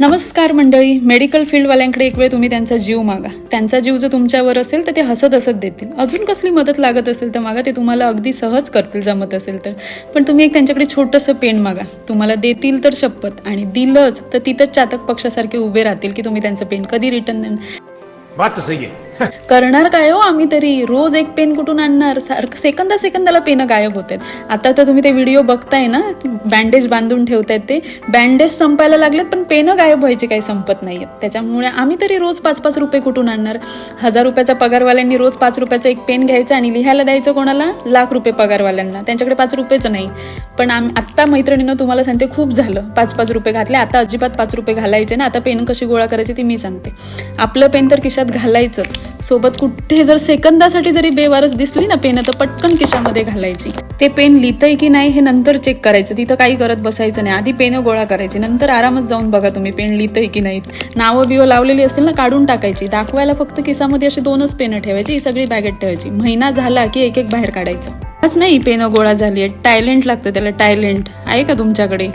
नमस्कार मंडळी. मेडिकल फील्डवाल्यांकडे एक वेळ तुम्ही त्यांचा जीव मागा. त्यांचा जीव जर तुमच्यावर असेल तर ते हसत हसत देतील. अजून कसली मदत लागत असेल तर मागा. ते तुम्हाला अगदी सहज करतील जमत असेल तर. पण तुम्ही एक त्यांच्याकडे छोटंसं पेन मागा. तुम्हाला देतील तर शपथ आणि दिलंच तर तिथंच चातक पक्षासारखे उभे राहतील की तुम्ही त्यांचं पेन कधी रिटर्न देणार? बात सही आहे. करणार काय हो? आम्ही तरी रोज एक पेन कुठून आणणार? सारखं सेकंदा सेकंदाला पेन गायब होत आहेत आता तर तुम्ही ते व्हिडिओ बघताय ना? बँडेज बांधून ठेवतायत ते. बँडेज संपायला लागलेत पण पेन गायब व्हायची काही संपत नाहीयेत. त्याच्यामुळे आम्ही तरी रोज पाच पाच रुपये कुठून आणणार? हजार रुपयाचा पगारवाल्यांनी रोज पाच रुपयाचा एक पेन घ्यायचं आणि लिहायला द्यायचं कोणाला? लाख रुपये पगारवाल्यांना. त्यांच्याकडे पाच रुपयेच नाही. पण आम आत्ता मैत्रिणीनं तुम्हाला सांगते खूप झालं. पाच पाच रुपये घातले. आता अजिबात पाच रुपये घालायचे ना? आता पेन कशी गोळा करायची ती मी सांगते. आपलं पेन तर खिशात घालायचंच. सोबत कुठे जर सेकंदासाठी जरी बेवारस दिसली ना पेन तर पटकन खिशामध्ये घालायची. ते पेन लिहितंय की नाही हे नंतर चेक करायचं. तिथं काही करत बसायचं नाही. आधी पेन गोळा करायची. नंतर आरामात जाऊन बघा तुम्ही पेन लिहितंय की नाही नावं बिवं लावलेली असतील ना काढून टाकायची. दाखवायला फक्त खिसामध्ये अशी दोनच पेनं ठेवायची. ही सगळी बॅगेत ठेवायची. महिना झाला की एक एक बाहेर काढायचं. असं नाही पेनं गोळा झाली आहे टायलेंट लागतं त्याला टायलेंट आहे का तुमच्याकडे?